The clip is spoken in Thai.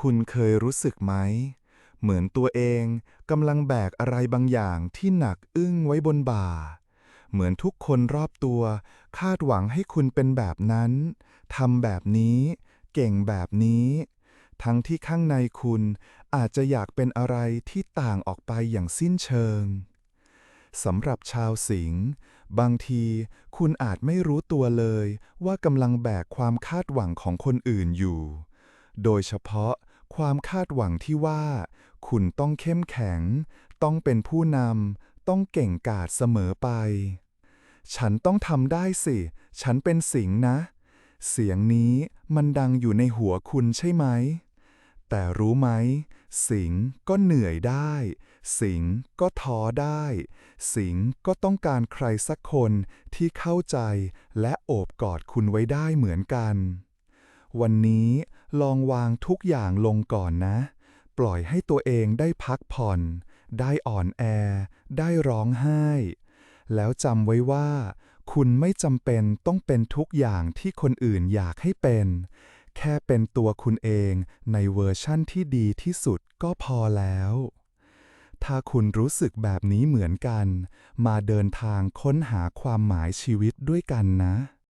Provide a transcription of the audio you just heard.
คุณเคยรู้สึกไหม เหมือนตัวเองกำลังแบกอะไรบางอย่างที่หนักอึ้งไว้บนบ่า เหมือนทุกคนรอบตัว คาดหวังให้คุณเป็นแบบนั้นทำแบบนี้ เก่งแบบนี้ ทั้งที่ข้างในคุณอาจจะอยากเป็นอะไรที่ต่างออกไปอย่างสิ้นเชิงสำหรับชาวสิงห์บางทีคุณอาจไม่รู้ตัวเลยว่ากำลังแบกความคาดหวังของคนอื่นอยู่ โดยเฉพาะ ความคาดหวังที่ว่า คุณต้องเข้มแข็ง ต้องเป็นผู้นำ ต้องเก่งกาจเสมอไป ฉันต้องทำได้สิ ฉันเป็นสิงห์นะ เสียงนี้มันดังอยู่ในหัวคุณใช่ไหม แต่รู้ไหม สิงห์ก็เหนื่อยได้ สิงห์ก็ท้อได้ สิงห์ก็ต้องการใครสักคนที่เข้าใจและโอบกอดคุณไว้ได้เหมือนกัน วันนี้ลองวางทุกอย่างลงก่อนนะ ปล่อยให้ตัวเองได้พักผ่อน ได้อ่อนแอ ได้ร้องไห้ แล้วจำไว้ว่า คุณไม่จำเป็นต้องเป็นทุกอย่างที่คนอื่นอยากให้เป็น แค่เป็นตัวคุณเองในเวอร์ชั่นที่ดีที่สุดก็พอแล้ว ถ้าคุณรู้สึกแบบนี้เหมือนกัน มาเดินทางค้นหาความหมายชีวิตด้วยกันนะ